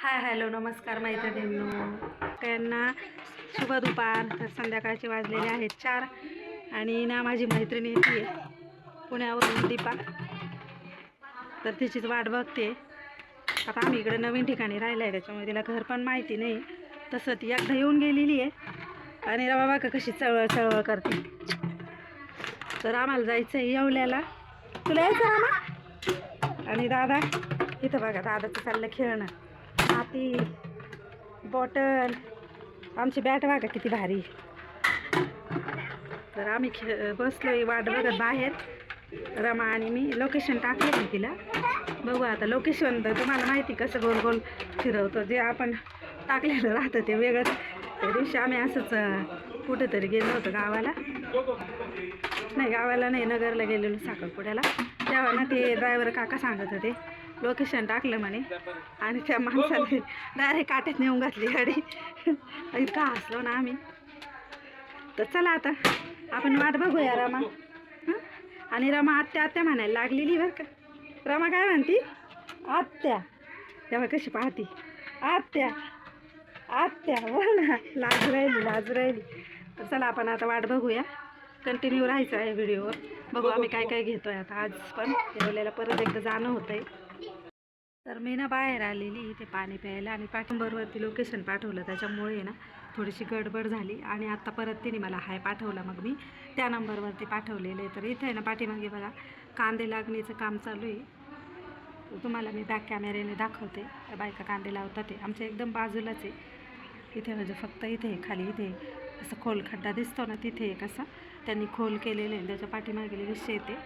Hi hello नमस्कार मैत्रिणींनो. त्यांना शुभ दुपार. तर संध्याकाळचे वाजलेले आहेत चार आणि ना माझी मैत्रिणी येते पुण्यावरून दीपा. तर तिचीच वाट बघते. आता आम्ही इकडे नवीन ठिकाणी राहिलं आहे त्याच्यामुळे तिला घर पण माहिती नाही. तसं ती एकदा येऊन गेलेली आहे. आणि रवा बाका कशी चळवळ चळवळ करते. तर आम्हाला जायचं आहे येवल्याला. तुला यायचं आम्हा? आणि दादा इथं बघा दादाचं चाललं खेळणं. माती बॉटल. आमची बॅट बघा किती भारी. तर आम्ही खे बसलो वाट बघत बाहेर. रमा आणि मी. लोकेशन टाकलं मी तिला. बघू आता लोकेशन तर तुम्हाला माहिती कसं गोल गोल फिरवतो. जे आपण टाकलेलं राहतं ते वेगळंच. त्या दिवशी आम्ही असंच कुठंतरी गेलो होतो गावाला. नाही गावाला नाही नगरला गेलेलो साखरपुड्याला. तेव्हा ना ते ड्रायव्हर काका सांगत होते लोकेशन टाकलं म्हणे. आणि त्या माणसाने डायरेक्ट काट्यात नेऊन घातली गाडी. इतका हसलो ना आम्ही. तर चला आता आपण वाट बघूया रमा. हं? आणि रमा आत्या आत्या म्हणायला लागलेली बरं का. रमा काय म्हणती? आत्या. तेव्हा कशी पाहती? आत्या. आत्या बोल ना. लाज राहिली लाज राहिली. तर चला आपण आता वाट बघूया. कंटिन्यू राहायचं आहे व्हिडिओवर. बघू आम्ही काय काय घेतोय आता आज पण. येवल्याला परत एकदा जाणं होतं आहे तर मी ना बाहेर आलेली इथे पाणी प्यायला आणि पाठिंबरवरती लोकेशन पाठवलं. त्याच्यामुळे ना थोडीशी गडबड झाली आणि आत्ता परत तिने मला हाय पाठवला. मग मी त्या नंबरवरती पाठवलेले तर इथे आहे ना पाठीमागे बघा कांदे लागणीचं काम चालू आहे. तुम्हाला मी बॅक कॅमेऱ्याने दाखवते. त्या बायका कांदे लावतात ते. आमच्या एकदम बाजूलाच आहे. इथे म्हणजे फक्त इथे खाली इथे असं खोल खड्डा दिसतो ना तिथे एक असा. त्यांनी खोल केलेलं आहे. त्याच्या पाठीमागे विषय येते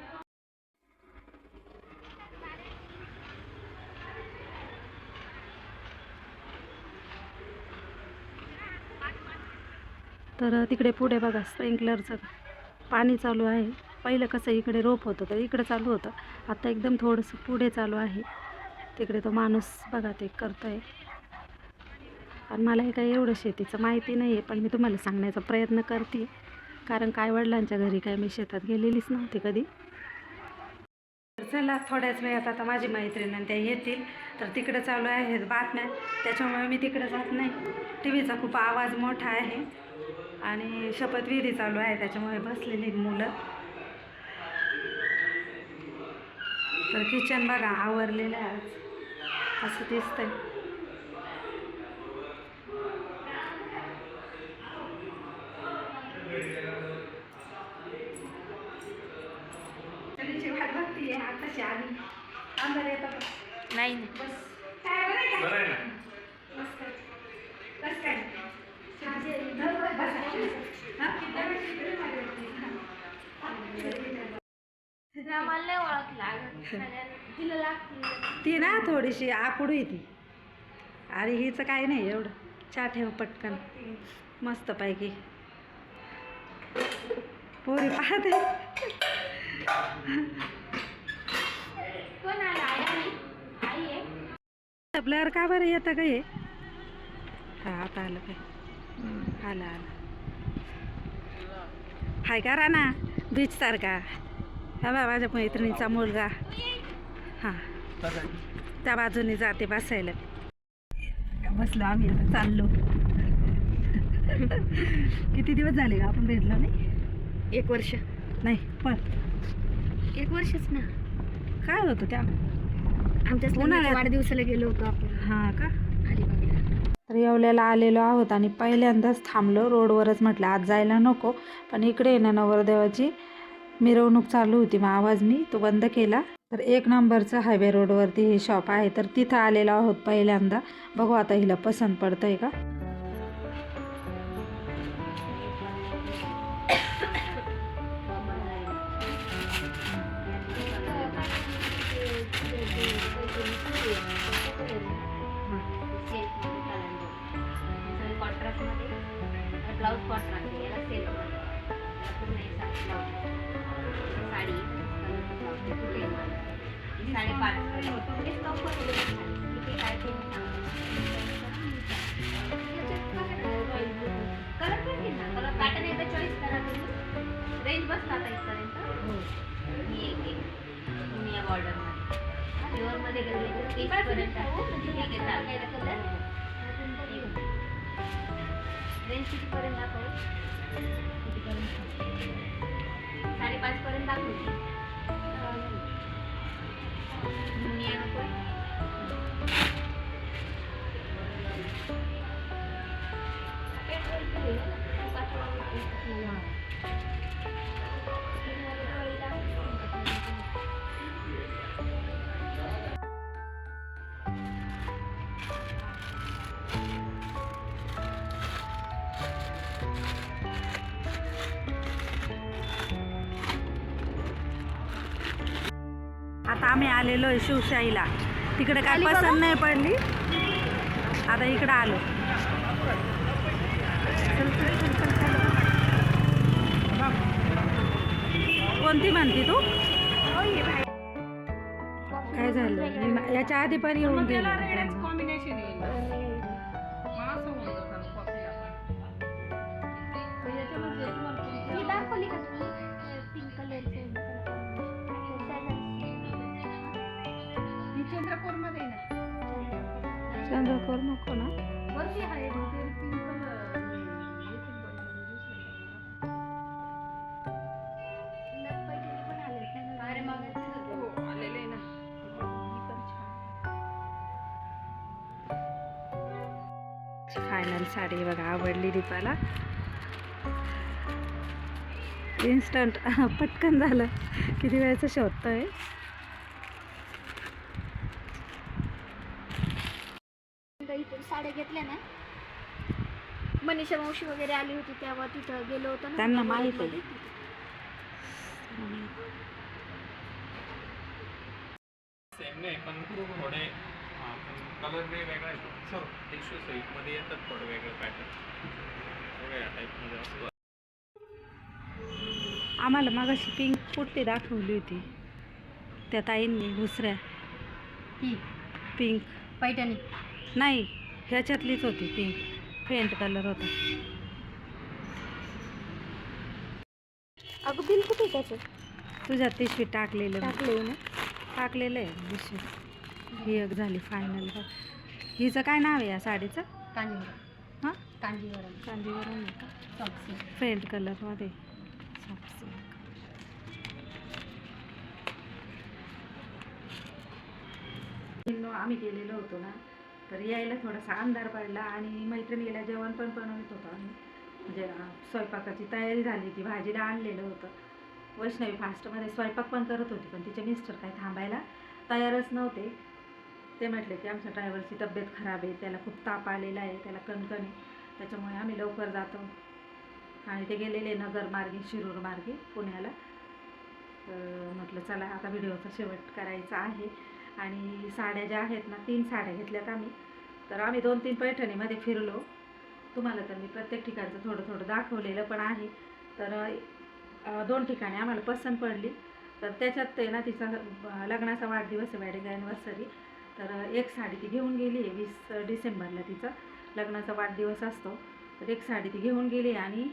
तर तिकडे पुढे बघा स्प्रिंकलरचं पाणी चालू आहे. पहिलं कसं इकडे रोप होतं तर इकडे चालू होतं. आता एकदम थोडंसं पुढे चालू आहे. तिकडे तो माणूस बघा ते करतो आहे आणि मला हे काही एवढं शेतीचं माहिती नाही आहे पण मी तुम्हाला सांगण्याचा प्रयत्न करते कारण काय वडिलांच्या घरी काय मी शेतात गेलेलीच नव्हती कधी. तर चला थोड्याच वेळात आता माझी मैत्रीण आणि त्या येतील. तर तिकडं चालू आहेत बातम्या. त्याच्यामुळे मी तिकडं जात नाही. टी व्हीचा खूप आवाज मोठा आहे. आणि शपथविधी चालू आहे त्याच्यामुळे बसलेली आहेत मुलं तर किचन बघा आवरलेलं आहे आज असं दिसतंय? नाही बस. काय बरं आहे का? बस काय? ती ना थोडीशी आकुडू आहे ती. आणि हिचं काही नाही एवढं. चहा ठेव पटकन. मस्त पैकी. पोरी पाहते. ब्लर का बरं येतं का हे? हा आता आलं काय? आलं आलं. हाय का राणा? बीच सारखा. हा बा माझ्या मैत्रिणीचा मुलगा. हां. त्या बाजूने जाते बसायला. बसलो आम्ही आता चाललो. किती दिवस झाले का आपण भेटलो नाही? एक वर्ष. नाही पण. एक वर्षच ना. काय होतं त्या? आमच्या वाढदिवसाला गेलो होतो आपण. हां का? अलिबागला तर येवल्याला आलेलो आहोत आणि पहिल्यांदाच थांबलो. रोडवरच म्हटलं आज जायला नको. पण इकडे येणं ना नवरदेवाची मिरवणूक चालू होती. मग आवाज मी तो बंद केला. तर एक नंबरचं हायवे रोडवरती हे शॉप आहे. तर तिथं आलेलो आहोत पहिल्यांदा. बघू आता हिला पसंत पडतं आहे का? ऑर्डरमध्ये गेले तर तीस पर्यंत ठीक आहे चालेल. साडेपाचपर्यंत दाखवू? आता आम्ही आलेलो आहे शिवशाहीला. तिकडे काय पसंत. नाही पडली. आता इकडं आलो. कोणती म्हणती तू? काय झालं? याच्या आधी पण येऊन गेलो. ही पण छान फायनल साडी बघा आवडली दीपाला. इन्स्टंट पटकन झालं. किती वेळचं शोधतोय? घेतल्या ना? मनीषा मावशी वगैरे आली होती तेव्हा तिथं गेलो होतो ना. त्यांना त्या माहीत आहे. मध्ये. सेम नाही पण थोडे कलर वेगवेगळा येतो सर टिश्यू सिल्कमध्ये येतात थोडे वेगळे पॅटर्न वेगळ्या टाईपमध्ये असं आम्हाला मगाशी पिंक कुर्ती दाखवली होती. त्या ताईंनी दुसऱ्या. ही. पिंक पैठणी. नाही. ह्याच्यातलीच होती पिंक फेंट कलर होता. अगं बिल कुठे आहे त्याचं? तुझ्या पिशवी टाकलेलं. टाकले ना? टाकलेलं आहे पिशवी. ही एक झाली फायनल बघ हिचं काय नाव आहे या साडीचं? कांजीवरम. हां? कांजीवरम. आहे का? फेंट कलरमध्ये सॉफ्ट आम्ही गेलेलो होतो ना. तर यायला थोडासा अंधार पडला आणि मैत्रिणीला जेवण पण बनवत होतो आम्ही. म्हणजे स्वयंपाकाची तयारी झाली होती भाजीला आणलेलं होतं. वैष्णवी फास्टमध्ये स्वयंपाक पण करत होती पण तिचे मिस्टर काय थांबायला तयारच नव्हते. ते म्हटले की आमच्या ड्रायव्हरची तब्येत खराब आहे त्याला खूप ताप आलेला आहे त्याला कणकण आहे. त्याच्यामुळे आम्ही लवकर जातो. आणि ते गेलेले नगर मार्गे शिरूर मार्गे पुण्याला. तर म्हटलं चला आता व्हिडिओचा शेवट करायचा आहे. आणि साड्या ज्या आहेत ना तीन साड्या घेतल्यात आम्ही. तर आम्ही दोन तीन पैठणीमध्ये फिरलो. तुम्हाला तर मी प्रत्येक ठिकाणचं थोडं थोडं दाखवलेलं पण आहे. तर दोन ठिकाणी आम्हाला पसंत पडली. तर त्याच्यात ते ना तिचा लग्नाचा वाढदिवस आहे वेडिंग ॲनिव्हर्सरी तर एक साडी ती घेऊन गेली आहे वीस डिसेंबरला तिचा लग्नाचा वाढदिवस असतो. तर एक साडी ती घेऊन गेली आणि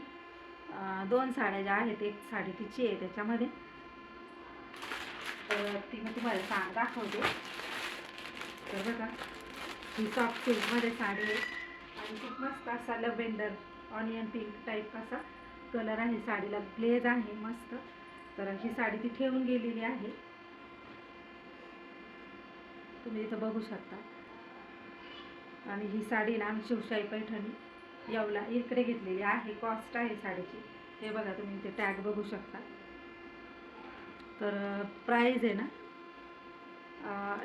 दोन साड्या ज्या आहेत एक साडी तिची आहे त्याच्यामध्ये. तर ती मी तुम्हाला सांग दाखवते. तर बघा ही सॉफ्ट सिल्कमध्ये साडी आहे. आणि खूप मस्त असा लव्हेंडर ऑनियन पिंक टाईप असा कलर आहे साडीला. ग्लेज आहे मस्त. तर ही साडी ती ठेवून गेलेली आहे. तुम्ही इथं बघू शकता. आणि ही साडी ना आम्ही शिवशाही पैठणी येवला इकडे घेतलेली आहे. कॉस्ट आहे साडीची. हे बघा तुम्ही इथे टॅग बघू शकता. तर प्राईज आहे ना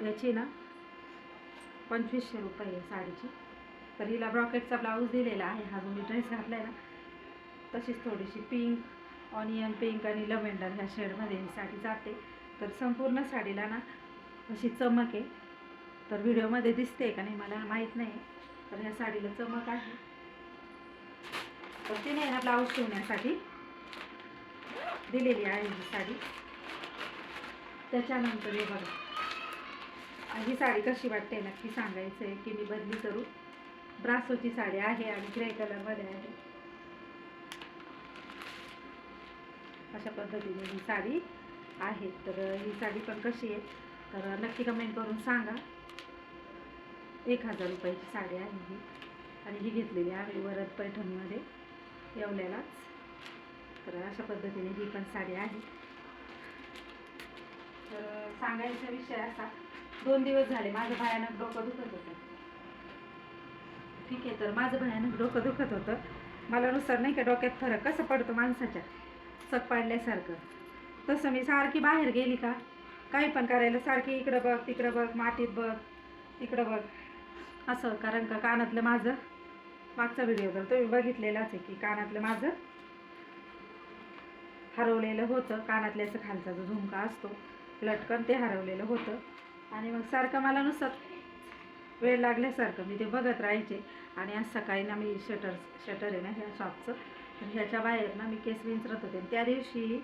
याची ना पंचवीसशे रुपये आहे साडीची. तर हिला ब्रॉकेटचा ब्लाऊज दिलेला आहे. हा जो मी ड्रेस घातला आहे ना तशीच थोडीशी पिंक ऑनियन पिंक आणि लव्हेंडर ह्या शेडमध्ये ही साडी जाते. तर संपूर्ण साडीला ना अशी चमक आहे. तर व्हिडिओमध्ये दिसते का नाही मला माहीत नाही. तर ह्या साडीला चमक आहे. तर तिने ह्या ब्लाऊज शिवण्यासाठी दिलेली आहे ही साडी. त्याच्यानंतर हे बघा. ही साडी कशी वाटते नक्की सांगायचं आहे की मी बदली करू. ब्रासोची साडी आहे आणि ग्रे कलरमध्ये आहे. अशा पद्धतीने ही साडी आहे. तर ही साडी पण कशी आहे? तर नक्की कमेंट करून सांगा. एक हजार रुपयाची साडी आहे ही. आणि ही घेतलेली आम्ही वरद पैठणमध्ये येवल्यालाच तर अशा पद्धतीने ही पण साडी आहे. तर सांगायचा विषय असा. दोन दिवस झाले माझं भयानक डोकं दुखत होतं. ठीक आहे तर माझं भयानक डोकं दुखत होतं. मला नुसार नाही का डोक्यात फरक कसं पडतो माणसाच्या? चक पाडल्यासारखं. तसं मी सारखी बाहेर गेली का? काही पण करायला सारखी इकडं बघ तिकडं बघ मातीत बघ तिकडं बघ. असं कारण का कानातलं माझं मागचा व्हिडिओ तर तुम्ही बघितलेलाच आहे की कानातलं माझं हरवलेलं होतं कानातल्या असं खालचा जो झुमका असतो. लटकन ते हरवलेलं होतं. आणि मग सारखं मला नुसतं वेळ लागल्यासारखं मी ते बघत राहायचे. आणि आज सकाळी ना मी शटर शटर आहे ना ह्या शॉपचं तर ह्याच्या बाहेर ना मी केस विंचरत होते. त्या दिवशी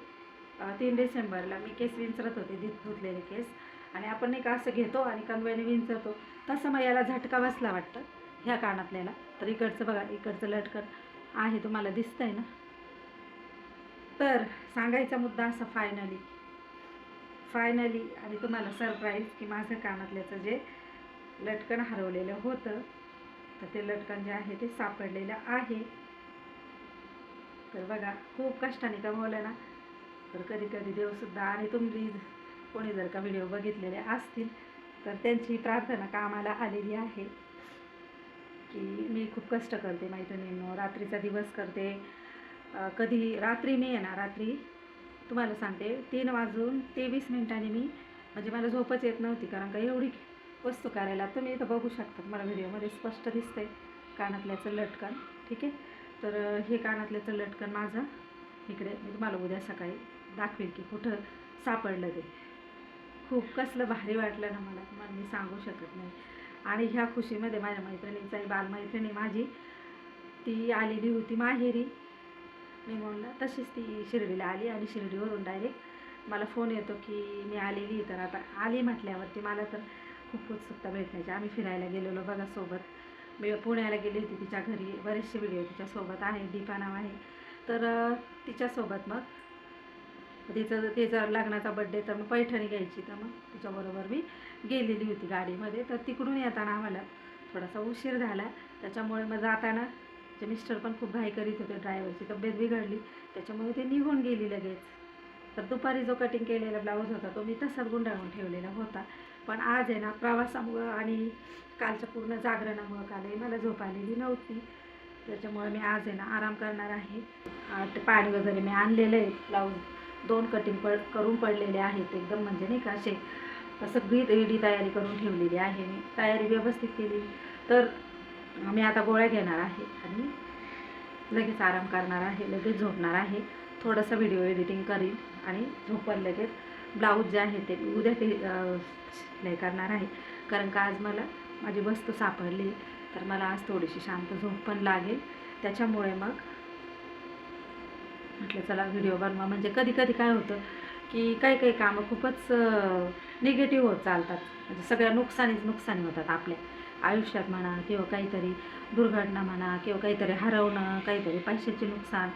तीन डिसेंबरला मी केस विंचरत होते धुत धुतलेले केस. आणि आपण नाही का असं घेतो आणि कणव्याने विंचरतो. तसं मग याला झटका बसला वाटतं ह्या कानातल्याला तर इकडचं बघा इकडचं लटकन आहे तुम्हाला दिसतंय ना. तर सांगायचा मुद्दा असा फायनली फायनली आणि तुम्हाला सरप्राईज की माझं कानातल्याचं जे लटकन हरवलेलं होतं तर ते लटकन जे आहे ते सापडलेलं आहे. तर बघा खूप कष्टाने कमवलं ना. तर कधी कधी देवसुद्धा आणि तुम्ही कोणी जर का व्हिडिओ बघितलेले असतील तर त्यांची प्रार्थना कामाला आलेली आहे. की मी खूप कष्ट करते मैत्रिणींनो रात्रीचा दिवस करते. कधी रात्री मी येणार ना रात्री तुम्हाला सांगते तीन वाजून तेवीस मिनिटांनी मी म्हणजे मला झोपच येत नव्हती कारण का एवढी वस्तू करायला तुम्ही इथं बघू शकतात मला व्हिडिओमध्ये स्पष्ट दिसतंय कानातल्याचं लटकन ठीक आहे? तर हे कानातल्याचं लटकन माझं इकडे मी तुम्हाला उद्या सकाळी दाखवेल की कुठं सापडलं ते. खूप कसलं भारी वाटलं ना मला तुम्हाला मी सांगू शकत नाही. आणि ह्या खुशीमध्ये माझ्या मैत्रिणीचा बालमैत्रिणी माझी ती आलेली होती माहेरी. मी म्हणलं तशीच ती शिर्डीला आली आणि शिर्डीवरून डायरेक्ट मला फोन येतो की मी आलेली तर आता आली म्हटल्यावरती मला तर खूप उत्सुकता भेटायची. आम्ही फिरायला गेलेलो बघा सोबत. मी पुण्याला गेली होती तिच्या घरी. बरेचसे व्हिडिओ तिच्यासोबत आहे. दीपा नाव आहे. तर तिच्यासोबत मग तिचं तिचा लग्नाचा बड्डे तर मग पैठणी घ्यायची. तर मग तिच्याबरोबर मी गेलेली होती गाडीमध्ये. तर तिकडून येताना आम्हाला थोडासा उशीर झाला. त्याच्यामुळे मग जाताना त्याचे मिस्टर पण खूप घाई करीत होते ड्रायव्हरची तब्येत बिघडली. त्याच्यामुळे ते निघून गेली लगेच. तर दुपारी जो कटिंग केलेला ब्लाऊज होता तो मी तसाच गुंडाळून ठेवलेला होता. पण आज आहे ना प्रवासामुळं आणि कालच्या पूर्ण जागरणामुळं काल मला झोप आलेली नव्हती. त्याच्यामुळे मी आज आहे ना आराम करणार आहे. ते पाणी वगैरे मी आणलेलं आहे ब्लाऊज दोन कटिंग पड करून पडलेले आहेत एकदम म्हणजे नाही का असे. सगळी रेडी तयारी करून ठेवलेली आहे मी. तयारी व्यवस्थित केली. तर मी आता गोळ्या घेणार आहे आणि लगेच आराम करणार आहे लगेच झोपणार आहे. थोडंसं व्हिडिओ एडिटिंग करीन आणि झोपल लगेच ब्लाऊज जे आहे ते उद्या ते नाही करणार आहे. कारण का आज मला माझी वस्तू सापडली तर मला आज थोडीशी शांत झोप पण लागेल. त्याच्यामुळे मग म्हटलं चला व्हिडिओ बनवा. म्हणजे कधी कधी काय होतं की काही काही कामं खूपच निगेटिव्ह होत चालतात. म्हणजे सगळ्या नुकसानीच नुकसानी होतात आपल्या. आयुष्यात म्हणा किंवा काहीतरी दुर्घटना म्हणा किंवा काहीतरी हरवणं काहीतरी पैशाचे नुकसान.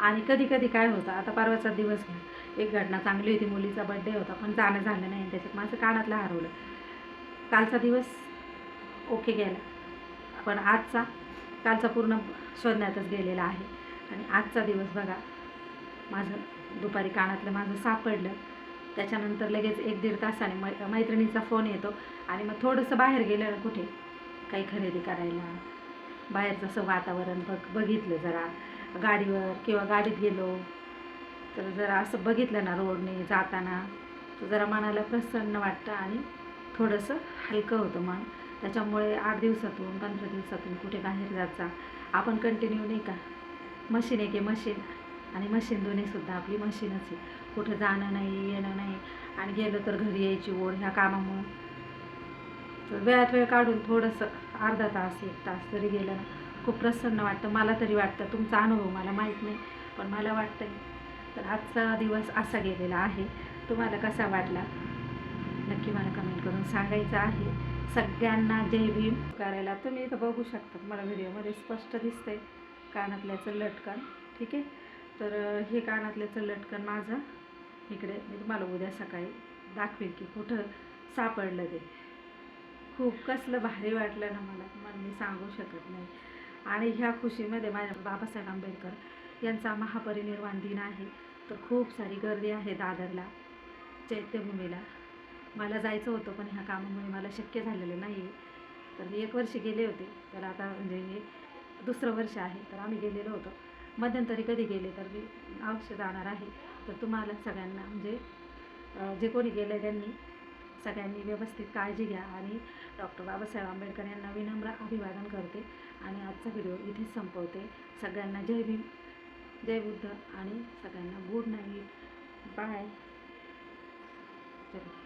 आणि कधी कधी काय होतं आता परवाचा दिवस घ्या एक घटना चांगली होती मुलीचा बड्डे होता पण जाणं झालं नाही त्याच्यात माझं कानातलं हरवलं. कालचा दिवस ओके गेला. पण आजचा कालचा पूर्ण शोधण्यातच गेलेला आहे. आणि आजचा दिवस बघा माझं दुपारी कानातलं माझं सापडलं. त्याच्यानंतर लगेच एक दीड तासाने मै मैत्रिणीचा फोन येतो आणि मग थोडंसं बाहेर गेलं ना कुठे काही खरेदी करायला. बाहेरचं असं वातावरण बघ बघितलं जरा. गाडीवर किंवा गाडीत गेलो तर जरा असं बघितलं ना रोडने जाताना तर जरा मनाला प्रसन्न वाटतं आणि थोडंसं हलकं होतं मन. त्याच्यामुळे आठ दिवसातून पंधरा दिवसातून कुठे बाहेर जायचा आपण कंटिन्यू नाही का? मशीन आहे की मशीन आणि मशीन दोन्हीसुद्धा आपली मशीनच आहे. कुठं जाणं नाही येणं नाही. आणि गेलं तर घरी यायची ओढ ह्या कामामुळं. तर वेळात वेळ काढून थोडंसं अर्धा तास एक तास जरी गेलं ना. खूप प्रसन्न वाटतं. मला तरी वाटतं. तुमचा अनुभव मला माहीत नाही पण मला वाटतं तर आजचा दिवस असा गेलेला आहे. तुम्हाला कसा वाटला? नक्की मला कमेंट करून सांगायचं आहे. सगळ्यांना जय भीम. करायला तुम्ही इथं बघू शकता. मला व्हिडिओमध्ये स्पष्ट दिसतंय. कानातल्याचं लटकन. ठीक आहे? तर हे कानातल्याचं लटकन माझं. इकडे मी तुम्हाला उद्या सकाळी दाखवेल की कुठं सापडलं ते. खूप कसलं भारी वाटलं ना मला. मग मी सांगू शकत नाही. आणि ह्या खुशीमध्ये माझ्या बाबासाहेब आंबेडकर यांचा महापरिनिर्वाण दिन आहे. तर खूप सारी गर्दी आहे दादरला चैत्यभूमीला. मला जायचं होतं पण ह्या कामामुळे मला शक्य झालेलं नाही आहे तर मी एक वर्ष गेले होते. तर आता म्हणजे हे दुसरं वर्ष आहे. तर आम्ही गेलेलो होतो. मध्यंतरी कधी गेले तर मी अवश्य जाणार आहे. तर तुम्हाला सगळ्यांना म्हणजे जे कोणी गेले त्यांनी सगळ्यांनी व्यवस्थित काळजी घ्या आणि डॉक्टर बाबासाहेब आंबेडकर यांना विनम्र अभिवादन करते आणि आजचा व्हिडिओ इथेच संपवते. सगळ्यांना जय भीम जय बुद्ध आणि सगळ्यांना गुड नाईट. बाय. चलो